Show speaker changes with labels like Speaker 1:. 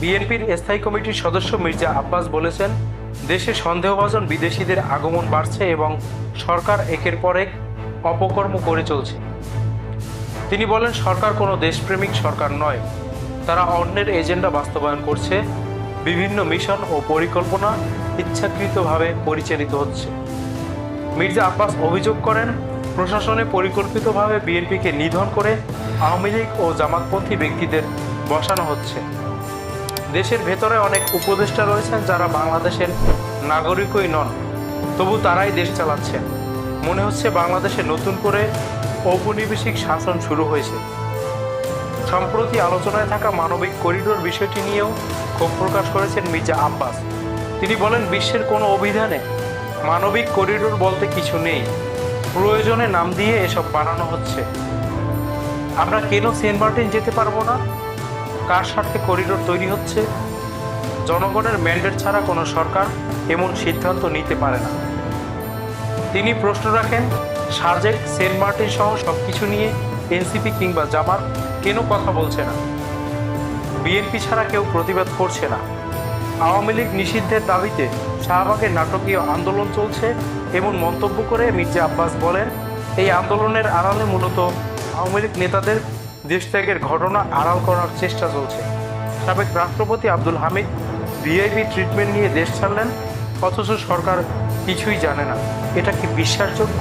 Speaker 1: বিএনপির স্থায়ী কমিটির সদস্য মির্জা আব্বাস বলেছেন, দেশে সন্দেহভাজন বিদেশিদের আগমন বাড়ছে এবং সরকার একের পর এক অপকর্ম করে চলছে। তিনি বলেন, সরকার কোনো দেশপ্রেমিক সরকার নয়। তারা অন্যের এজেন্ডা বাস্তবায়ন করছে, বিভিন্ন মিশন ও পরিকল্পনা ইচ্ছাকৃতভাবে পরিচালিত হচ্ছে। মির্জা আব্বাস অভিযোগ করেন, প্রশাসনে পরিকল্পিতভাবে বিএনপিকে নিধন করে আওয়ামী লীগ ও জামাতপন্থী ব্যক্তিদের বসানো হচ্ছে। দেশের ভেতরে অনেক উপদেষ্টা রয়েছেন যারা বাংলাদেশের নাগরিকই নন। তবু তারাই দেশ চালাচ্ছেন মনে হচ্ছে বাংলাদেশে নতুন করে ঔপনিবেশিক শাসন শুরু হয়েছে। সম্প্রতি আলোচনায় থাকা মানবিক করিডোর বিষয়টি নিয়েও ক্ষোভ প্রকাশ করেছেন মির্জা আব্বাস। তিনি বলেন, বিশ্বের কোনো অভিধানে মানবিক করিডোর বলতে কিছু নেই। প্রয়োজনে নাম দিয়ে এসব বানানো হচ্ছে। আমরা কেন সেন্ট মার্টিন যেতে পারব না? কার স্বার্থে করিডোর তৈরি হচ্ছে? জনগণের ম্যান্ডেট ছাড়া কোনো সরকার এমন সিদ্ধান্ত নিতে পারে না। তিনি প্রশ্ন রাখেন সাজেক সেন্ট মার্টিন সহ সব কিছু নিয়ে এনসিপি কিংবা জামাত কেন কথা বলছে না? বিএনপি ছাড়া কেউ প্রতিবাদ করছে না। আওয়ামী লীগ নিষিদ্ধের দাবিতে শাহবাগের নাটকীয় আন্দোলন চলছে এমন মন্তব্য করে মির্জা আব্বাস বলেন, এই আন্দোলনের আড়ালে মূলত আওয়ামী লীগ নেতাদের দেশত্যাগের ঘটনা আড়াল করার চেষ্টা চলছে। সাবেক রাষ্ট্রপতি আব্দুল হামিদ ভিআইপি ট্রিটমেন্ট নিয়ে দেশ ছাড়লেন, অথচ সরকার কিছুই জানে না। এটা কি বিশ্বাসযোগ্য?